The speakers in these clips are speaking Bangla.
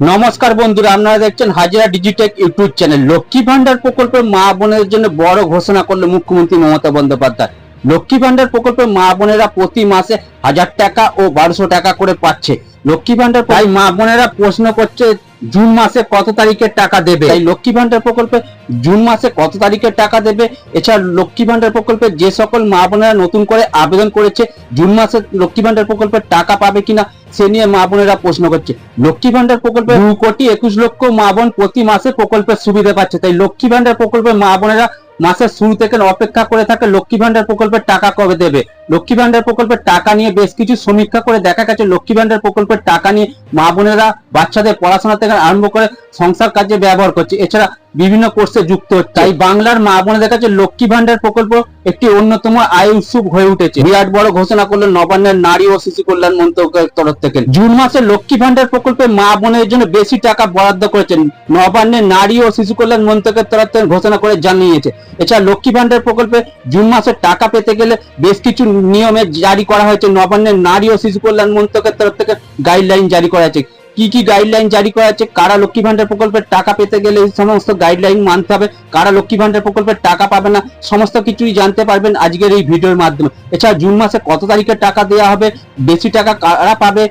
নমস্কার বন্ধুরা আপনারা দেখছেন Hajira Digitech YouTube channel. Lakshmi Bhandar প্রকল্পে মা বোনের জন্য বড় ঘোষণা করল মুখ্যমন্ত্রী মমতা বন্দ্যোপাধ্যায়। লক্ষ্মী ভান্ডার প্রকল্পে মা বোনেরা প্রতি মাসে হাজার টাকা ও বারোশো টাকা করে পাচ্ছে। লক্ষ্মী ভান্ডার তাই মা বোনেরা প্রশ্ন করছে জুন মাসে কত তারিখের টাকা দেবে? তাই লক্ষ্মী ভান্ডার প্রকল্পে জুন মাসে কত তারিখের টাকা দেবে? এছাড়া লক্ষ্মী ভান্ডার প্রকল্পে যে সকল মা বোনেরা নতুন করে আবেদন করেছে জুন মাসে লক্ষ্মী ভান্ডার প্রকল্পের টাকা পাবে কিনা সে নিয়ে মা বোনেরা প্রশ্ন করছে। লক্ষ্মী ভান্ডার প্রকল্পে দু কোটি একুশ লক্ষ মা বোন প্রতি মাসে প্রকল্পের সুবিধা পাচ্ছে। তাই লক্ষ্মী ভান্ডার প্রকল্পে মা বোনেরা মাসের শুরু থেকে অপেক্ষা করে থাকে, লক্ষ্মী ভান্ডার প্রকল্পের টাকা কবে দেবে? লক্ষ্মী ভান্ডার প্রকল্পের টাকা নিয়ে বেশ কিছু সমীক্ষা করে দেখা গেছে, লক্ষ্মী ভান্ডার প্রকল্পের টাকা নিয়ে মা বোনেরা বাচ্চাদের পড়াশোনা থেকে আরম্ভ করে সংসার কাজে ব্যবহার করছে। এছাড়া বিভিন্ন কোর্সে যুক্ত হচ্ছে। তাই বাংলার মা বোনেদের কাছে লক্ষ্মী ভান্ডার প্রকল্প একটি অন্যতম আয় উৎসব হয়ে উঠেছে। বিরাট বড় ঘোষণা করল নবান্নের নারী ও শিশু কল্যাণ মন্ত্রকের তরফ থেকে। জুন মাসে লক্ষ্মী ভান্ডার প্রকল্পে মা বোনের জন্য বেশি টাকা বরাদ্দ করেছেন নবান্নের নারী ও শিশু কল্যাণ মন্ত্রকের তরফ থেকে ঘোষণা করে জানিয়েছে। এছাড়া লক্ষ্মী ভান্ডার প্রকল্পে জুন মাসে টাকা পেতে গেলে বেশ কিছু নিয়মে জারি করা হয়েছে। নবান্নের নারী ও শিশু কল্যাণ মন্ত্রকের তরফ থেকে গাইডলাইন জারি করা হয়েছে। কি কি গাইডলাইন জারি করা আছে? কারা লক্ষ্মী ভান্ডার প্রকল্পের টাকা পেতে গেলে এই সমস্ত গাইডলাইন মানতে হবে? কারা লক্ষ্মী ভান্ডার প্রকল্পের টাকা পাবে না? সমস্ত কিছুই জানতে পারবেন আজকের এই ভিডিওর মাধ্যমে। এছাড়া জুন মাসে কত তারিখে টাকা দেওয়া হবে? বেশি টাকা কারা পাবে?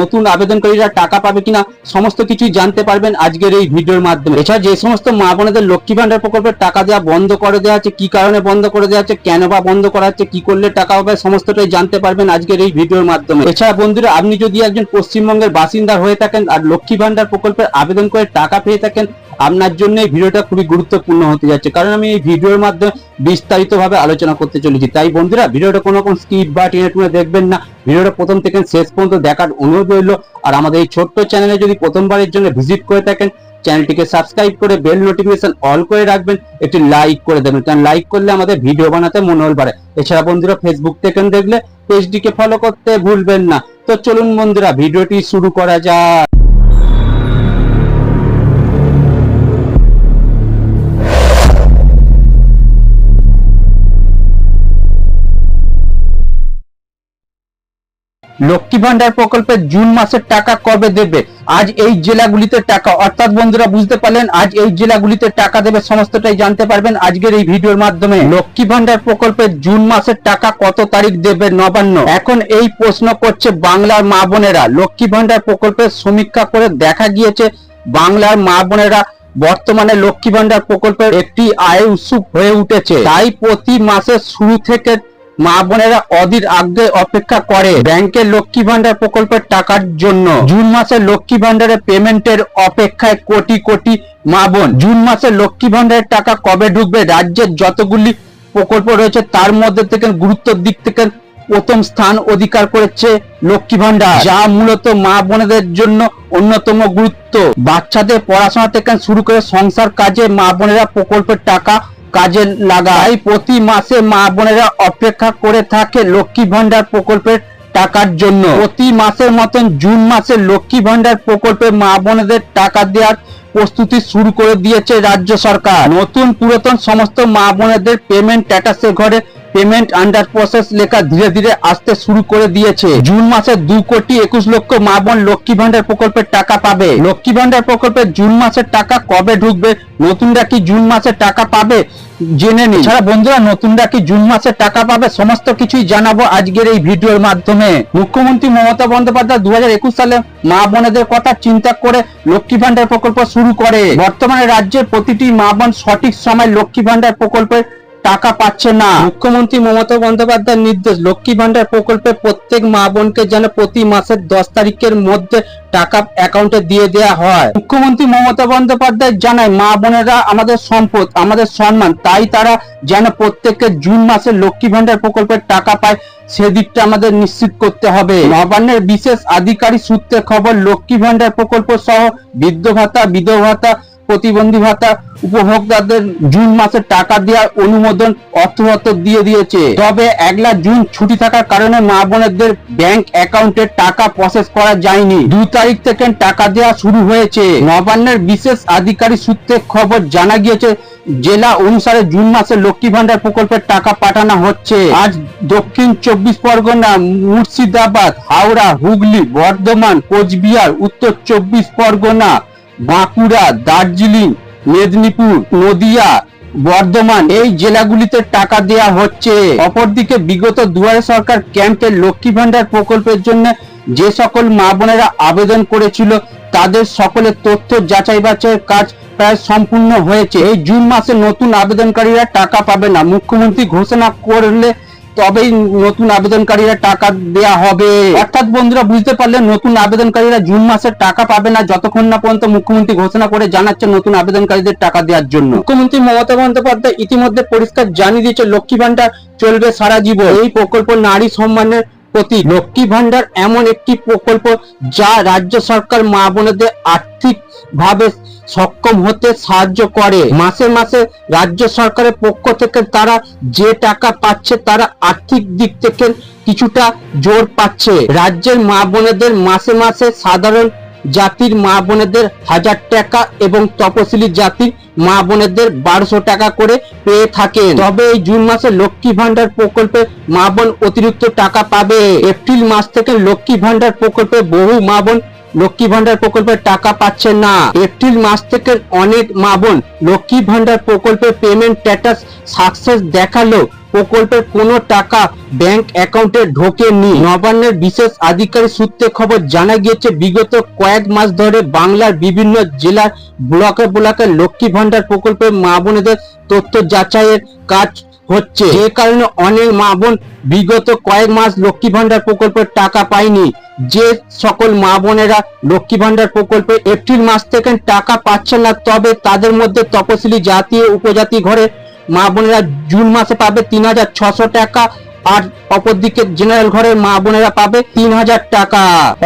নতুন আবেদনকারীরা টাকা পাবে কিনা? সমস্ত কিছুই জানতে পারবেন আজকের এই ভিডিওর মাধ্যমে। এছাড়া যে সমস্ত মা বোনেদের লক্ষ্মী ভান্ডার প্রকল্পের টাকা দেওয়া বন্ধ করে দেওয়া আছে, কি কারণে বন্ধ করে দেওয়া হচ্ছে কেন বা বন্ধ করা হচ্ছে, কি করলে টাকা হবে, সমস্তটাই জানতে পারবেন আজকের এই ভিডিওর মাধ্যমে। এছাড়া বন্ধুরা, আপনি যদি একজন পশ্চিমবঙ্গের বাসিন্দা হয়ে থাকেন আর লক্ষ্মী ভান্ডার প্রকল্পের আবেদন করে টাকা পেয়ে থাকেন, আপনার জন্য এই ভিডিওটা খুবই গুরুত্বপূর্ণ হতে যাচ্ছে। কারণ আমি এই ভিডিওর মাধ্যমে বিস্তারিত ভাবে আলোচনা করতে চলেছি। তাই বন্ধুরা, ভিডিওটা কোনো রকম স্কিপ বা টেনে টুনে দেখবেন না। ভিডিওটা প্রথম থেকে শেষ পর্যন্ত দেখার অনুরোধ রইল। আর আমাদের এই ছোট্ট চ্যানেলে যদি প্রথমবারের জন্য ভিজিট করে থাকেন চ্যানেলটিকে সাবস্ক্রাইব করে বেল নোটিফিকেশন অল করে রাখবেন একটি লাইক করে দেবেন। কারণ লাইক করলে আমাদের ভিডিও বানাতে মনোল বাড়ে। এছাড়া বন্ধুরা ফেসবুক থেকে দেখলে পেজটিকে ফলো করতে ভুলবেন না। তো চলুন বন্ধুরা, ভিডিওটি শুরু করা যাক। লক্ষ্মী ভান্ডার প্রকল্পে জুন মাসের টাকা কবে দেবে? আজ এই জেলাগুলিতে টাকা, অর্থাৎ বন্ধুরা বুঝতে পারলেন, আজ এই জেলাগুলিতে টাকা দেবে সমস্তটাই জানতে পারবেন আজকের এই ভিডিওর মাধ্যমে। লক্ষ্মী ভান্ডার প্রকল্পে জুন মাসের টাকা কত তারিখ দেবে? নবান্ন। এখন এই প্রশ্ন করছে বাংলার মা বোনেরা। লক্ষ্মী ভান্ডার প্রকল্পের সমীক্ষা করে দেখা গিয়েছে, বাংলার মা বোনেরা বর্তমানে লক্ষ্মী ভান্ডার প্রকল্পের একটি আয় উৎসুক হয়ে উঠেছে। তাই প্রতি মাসের শুরু থেকে মা বোনেরা অধীর আগ্রহে অপেক্ষা করে ব্যাংকের লক্ষ্মী ভান্ডার প্রকল্পের টাকার জন্য। জুন মাসে লক্ষ্মী ভান্ডারের পেমেন্টের অপেক্ষায় কোটি কোটি মা বোন। জুন মাসে লক্ষ্মী ভান্ডারের টাকা কবে ঢুকবে, রাজ্যের যতগুলি প্রকল্প রয়েছে তার মধ্যে থেকে গুরুত্বের দিক থেকে প্রথম স্থান অধিকার করেছে লক্ষ্মী ভান্ডার যা মূলত মা বোনেদের জন্য অন্যতম গুরুত্ব। বাচ্চাদের পড়াশোনা থেকে শুরু করে সংসার কাজে মা বোনেরা প্রকল্পের টাকা কাজে লাগায়। প্রতি মাসে মা বোনেরা অপেক্ষা করে থাকে লক্ষ্মী ভান্ডার প্রকল্পের টাকার জন্য। প্রতি মাসের মতন জুন মাসে লক্ষ্মী ভান্ডার প্রকল্পে মা বোনেদের টাকা দেওয়ার প্রস্তুতি শুরু করে দিয়েছে রাজ্য সরকার। নতুন পুরাতন সমস্ত মা বোনেদের পেমেন্ট স্ট্যাটাসের ঘরে পেমেন্ট আন্ডার প্রসেস লেখা ধীরে ধীরে আসতে শুরু করে দিয়েছে। জুন মাসে দু কোটি একুশ লক্ষ মা বোন লক্ষ্মী ভান্ডার প্রকল্পের টাকা পাবে। লক্ষ্মী ভান্ডার প্রকল্পে জুন মাসের টাকা কবে ঢুকবে? নতুনরা কি জুন মাসে টাকা পাবে? জেনে নিন। ছাড়া বন্ধুরা, নতুনরা কি জুন মাসে টাকা পাবে? সমস্ত কিছুই জানাব আজকের এই ভিডিওর মাধ্যমে। মুখ্যমন্ত্রী মমতা বন্দ্যোপাধ্যায় দু হাজার একুশ সালে মা বোনেদের কথা চিন্তা করে লক্ষ্মী ভান্ডার প্রকল্প শুরু করে। বর্তমানে রাজ্যের প্রতিটি মা বোন সঠিক সময় লক্ষ্মী ভান্ডার প্রকল্পের টাকা পাচ্ছে না। মুখ্যমন্ত্রী মমতা বন্দ্যোপাধ্যায়ের নির্দেশ লক্ষ্মী ভান্ডার প্রকল্পে প্রত্যেক মা বোনকে যেন প্রতি মাসের দশ তারিখের মধ্যে টাকা অ্যাকাউন্টে দিয়ে দেওয়া হয়। মুখ্যমন্ত্রী মমতা বন্দ্যোপাধ্যায় জানায় মা বোনেরা আমাদের সম্পদ আমাদের সম্মান তাই তারা যেন প্রত্যেকের জুন মাসে লক্ষ্মী ভান্ডার প্রকল্পের টাকা পায় সেদিকটা আমাদের নিশ্চিত করতে হবে। নবান্নের বিশেষ আধিকারিক সূত্রে খবর লক্ষ্মী ভান্ডার প্রকল্প সহ বৃদ্ধ ভাতা বিধবা ভাতা প্রতিবন্ধী ভাতা উপভোক্তাদের জুন মাসে টাকা দেওয়ার অনুমোদন অর্থগত দিয়ে দিয়েছে। তবে একলা জুন ছুটি থাকার কারণে মা বোনেদের ব্যাংক অ্যাকাউন্টে টাকা প্রসেস করা যায়নি। দুই তারিখ থেকে টাকা দেওয়া শুরু হয়েছে। নবান্নের বিশেষ আধিকারিক সূত্রে খবর জানা গিয়েছে, জেলা অনুসারে জুন মাসে লক্ষ্মী ভান্ডার প্রকল্পের টাকা পাঠানো হচ্ছে। আজ দক্ষিণ চব্বিশ পরগনা, মুর্শিদাবাদ, হাওড়া, হুগলি, বর্ধমান, কোচবিহার, উত্তর চব্বিশ পরগনা বাঁকুড়া, দার্জিলিং, মেদিনীপুর, নদিয়া, বর্ধমান এই জেলাগুলিতে টাকা দেয়া হচ্ছে। অপরদিকে বিগত দুয়ারে সরকার ক্যাম্পের লক্ষ্মী ভান্ডার প্রকল্পের জন্য যে সকল মা বোনেরা আবেদন করেছিল, তাদের সকলের তথ্য যাচাই বাছাইয়ের কাজ প্রায় সম্পূর্ণ হয়েছে। এই জুন মাসে নতুন আবেদনকারীরা টাকা পাবে না। মুখ্যমন্ত্রী ঘোষণা করলে তবেই নতুন আবেদনকারীরা টাকা দেয়া হবে। অর্থাৎ বন্ধুরা বুঝতে পারলে নতুন আবেদনকারীরা জুন মাসের টাকা পাবে না যতক্ষণ না পর্যন্ত মুখ্যমন্ত্রী ঘোষণা করে জানাচ্ছে নতুন আবেদনকারীদের টাকা দেওয়ার জন্য। মুখ্যমন্ত্রী মমতা বন্দ্যোপাধ্যায় ইতিমধ্যে পরিষ্কার জানিয়ে দিয়েছে লক্ষ্মী ভান্ডার চলবে সারা জীবন। এই প্রকল্প নারী সম্মানের প্রতি লক্ষ্মী ভান্ডার এমন একটি প্রকল্প যা রাজ্য সরকার মা বোনেদের আর্থিক ভাবে সক্ষম হতে সাহায্য করে। মাসে মাসে রাজ্য সরকারের পক্ষ থেকে তারা যে টাকা পাচ্ছে তারা আর্থিক দিক থেকে কিছুটা জোর পাচ্ছে। রাজ্যের মা বোনেদের মাসে মাসে সাধারণ জাতির মা বোনেদের হাজার টাকা এবং তপশিলি জাতির মা বোনেদের বারোশো টাকা করে পেয়ে থাকেন। তবে এই জুন মাসে লক্ষ্মী ভান্ডার প্রকল্পে মা বোন অতিরিক্ত টাকা পাবে। এপ্রিল মাস থেকে লক্ষ্মী ভান্ডার প্রকল্পে বহু মা বোন লক্ষ্মী ভান্ডার প্রকল্পের টাকা পাচ্ছে না। এপ্রিল মাস থেকে অনেক মা বোন লক্ষ্মী ভান্ডার প্রকল্পের পেমেন্ট স্ট্যাটাস সাকসেস দেখাল প্রকল্পের কোনো টাকা ব্যাংক অ্যাকাউন্টে ঢোকেনি। নবান্নের বিশেষ আধিকারিক সূত্রে খবর জানা গিয়েছে, বিগত কয়েক মাস ধরে বাংলার বিভিন্ন জেলার ব্লকে ব্লকে লক্ষ্মী ভান্ডার প্রকল্পের মা বোনেদের তথ্য যাচাইয়ের কাজ হচ্ছে। যে কারণে অনেক মা বোন বিগত কয়েক মাস লক্ষ্মী ভান্ডার প্রকল্পের টাকা পায়নি। যে সকল মা বোনেরা লক্ষ্মী ভান্ডার প্রকল্পে এপ্রিল মাস থেকে টাকা পাচ্ছে না তবে তাদের মধ্যে তপশিলি জাতি ও উপজাতি ঘরে মা বোনেরা জুন মাসে পাবে তিন হাজার ছশো টাকা আর অপরদিকে জেনারেল ঘরের মা বোনেরা পাবে তিন হাজার টাকা।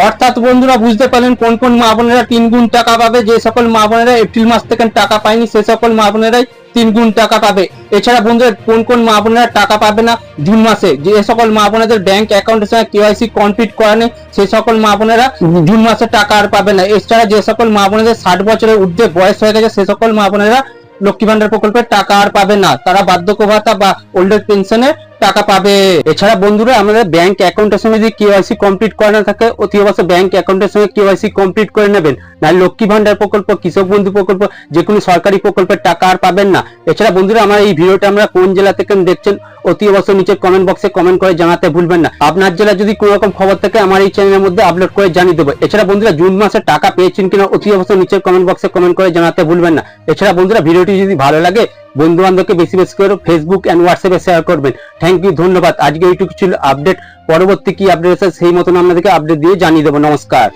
অর্থাৎ বন্ধুরা বুঝতে পারলেন কোন কোন মা বোনেরা তিন গুণ টাকা পাবে? যে সকল মা বোনেরা এপ্রিল মাস থেকে টাকা পায়নি সে সকল মা বোনেরাই তিন গুণ টাকা পাবে। এছাড়া বন্ধুরা, কোন কোন মা বোনেরা টাকা পাবে না জুন মাসে? যে সকল মা বোনেদের ব্যাংক অ্যাকাউন্টের সঙ্গে কেওয়াইসি কমপ্লিট করা নেই সেই সকল মা বোনেরা জুন মাসে টাকা আর পাবে না। এছাড়া যে সকল মা বোনেদের ষাট বছরের ঊর্ধ্বে বয়স হয়ে গেছে, সে সকল মা বোনেরা লক্ষ্মী ভান্ডার প্রকল্পের টাকা আর পাবে না। তারা বার্ধক্য ভাতা বা ওল্ড এজ পেনশনে টাকা পাবে। এছাড়া বন্ধুরা, আমাদের ব্যাংক অ্যাকাউন্টের সঙ্গে যদি কেওয়াইসি কমপ্লিট করা না থাকে অতি অবশ্যই ব্যাংক অ্যাকাউন্টের সঙ্গে কেওয়াইসি কমপ্লিট করে নেবেন। না লক্ষ্মী ভান্ডার প্রকল্প, কৃষক বন্ধু প্রকল্প, যে কোনো সরকারি প্রকল্পের টাকা আর পাবেন না। এছাড়া বন্ধুরা, আমার এই ভিডিওটা আমরা কোন জেলা থেকে দেখছেন অতি অবশ্যই নিচে কমেন্ট বক্সে কমেন্ট করে জানাতে ভুলবেন না। আপনার জেলা যদি কোনো রকম খবর থাকে, আমার এই চ্যানেলের মধ্যে আপলোড করে জানিয়ে দেবো। এছাড়া বন্ধুরা, জুন মাসে টাকা পেয়েছেন কিনা অতি অবশ্যই নিচের কমেন্ট বক্সে কমেন্ট করে জানাতে ভুলবেন না। এছাড়া বন্ধুরা, ভিডিওটি যদি ভালো লাগে বন্ধু বান্ধবকে বেশি বেশি করে ফেসবুক অ্যান্ড হোয়াটসঅ্যাপে শেয়ার করবেন। থ্যাংক ইউ ধন্যবাদ। আজকে এইটুকু ছিল আপডেট পরবর্তী কি আপডেট আছে সেই মতন আপনাদেরকে আপডেট দিয়ে জানিয়ে দেবো। নমস্কার।